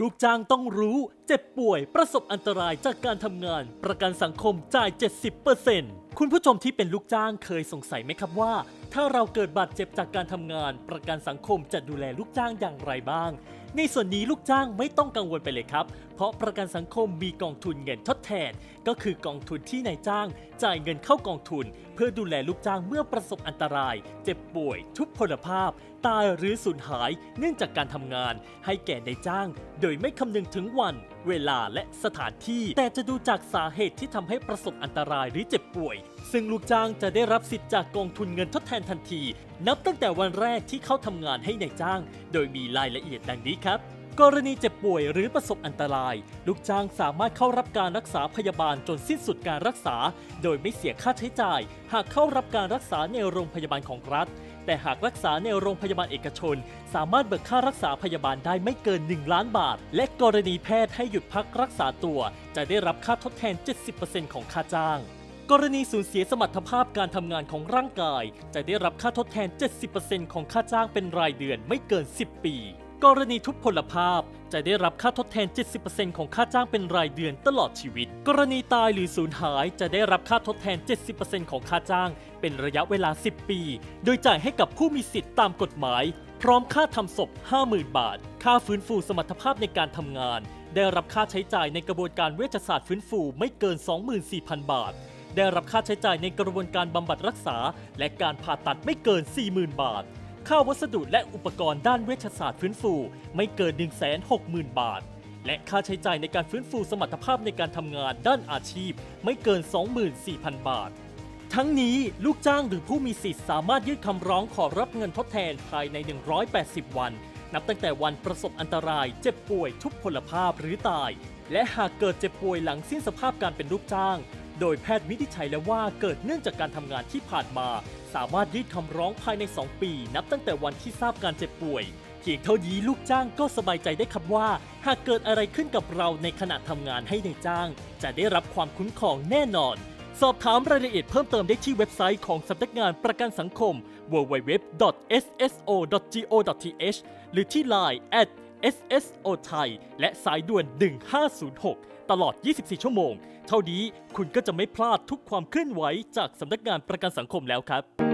ลูกจ้างต้องรู้ เจ็บป่วย ประสบอันตรายจากการทำงาน ประกันสังคมจ่าย 70% คุณผู้ชมที่เป็นลูกจ้างเคยสงสัยไหมครับว่า ถ้าเราเกิดบาดเจ็บจากการทำงาน ประกันสังคมจะดูแลลูกจ้างอย่างไรบ้าง ในส่วนนี้ลูกจ้างไม่ต้องกังวลไปเลยครับ เพราะประกันสังคมมีกองทุนเงินทดแทน ก็คือกองทุนที่นายจ้าง จ่ายเงินเข้ากองทุน เพื่อดูแลลูกจ้างเมื่อประสบอันตราย เจ็บป่วย ทุพพลภาพ ตายหรือสูญหาย เนื่องจากการทำงาน ให้แก่นายจ้าง โดยไม่คำนึงถึงวัน เวลาและสถานที่ แต่จะดูจากสาเหตุที่ทำให้ประสบอันตรายหรือเจ็บป่วยซึ่งลูกจ้างจะได้รับสิทธิ์จากกองทุนเงินทดแทนทันที นับตั้งแต่วันแรกที่เข้าทำงานให้นายจ้าง โดยมีรายละเอียดดังนี้ครับ กรณีเจ็บป่วยหรือประสบอันตราย ลูกจ้างสามารถเข้ารับการรักษาพยาบาลจนสิ้นสุดการรักษา โดยไม่เสียค่าใช้จ่าย หากเข้ารับการรักษาในโรงพยาบาลของรัฐ แต่หากรักษาในโรงพยาบาลเอกชน สามารถเบิกค่ารักษาพยาบาลได้ไม่เกิน 1 ล้านบาท และกรณีแพทย์ให้หยุดพักรักษาตัว จะได้รับค่าทดแทน 70%ของค่าจ้าง กรณีสูญเสียสมรรถภาพการทำงานของร่างกาย จะได้รับค่าทดแทน 70%ของค่าจ้างเป็นรายเดือนไม่เกิน 10 ปี กรณีทุพพลภาพจะได้รับค่าทดแทน 70%ของค่าจ้างเป็นรายเดือนตลอดชีวิต กรณีตายหรือสูญหายจะได้รับค่าทดแทน 70%ของค่าจ้าง เป็นระยะเวลา 10 ปี โดยจ่ายให้กับผู้มีสิทธิ์ตามกฎหมาย พร้อมค่าทำศพ 50,000 บาท ค่าฟื้นฟูสมรรถภาพในการทำงาน ได้รับค่าใช้จ่ายในกระบวนการเวชศาสตร์ฟื้นฟูไม่เกิน 24,000 บาท ได้รับค่าใช้จ่ายในกระบวนการบำบัดรักษา และการผ่าตัดไม่เกิน 40,000 บาท ค่าวัสดุและอุปกรณ์ด้านเวชศาสตร์ฟื้นฟู ไม่เกิน 160,000 บาท และค่าใช้จ่ายในการฟื้นฟูสมรรถภาพในการทำงานด้านอาชีพ ไม่เกิน 24,000 บาท ทั้งนี้ลูกจ้างหรือผู้มีสิทธิ์สามารถยื่นคำร้องขอรับเงินทดแทนภายใน 180 วัน นับตั้งแต่วันประสบอันตราย เจ็บป่วย ทุพพลภาพหรือตาย และหากเกิดเจ็บป่วยหลังสิ้นสภาพการเป็นลูกจ้าง โดยแพทย์วินิจฉัยแล้วว่าเกิดเนื่องจากการทำงานที่ผ่านมา สามารถยื่นคำร้องภายใน 2 ปี นับตั้งแต่วันที่ทราบการเจ็บป่วย เพียงเท่านี้ลูกจ้างก็สบายใจได้ครับว่า หากเกิดอะไรขึ้นกับเราในขณะทำงานให้ในจ้าง จะได้รับความคุ้มครองแน่นอน สอบถามรายละเอียดเพิ่มเติมได้ที่เว็บไซต์ของสำนักงานประกันสังคม www.sso.go.th หรือที่ Line @sso ไทย และสายด่วน 1506 ตลอด 24 ชั่วโมง เท่านี้คุณก็จะไม่พลาดทุกความเคลื่อนไหวจากสำนักงานประกันสังคมแล้วครับ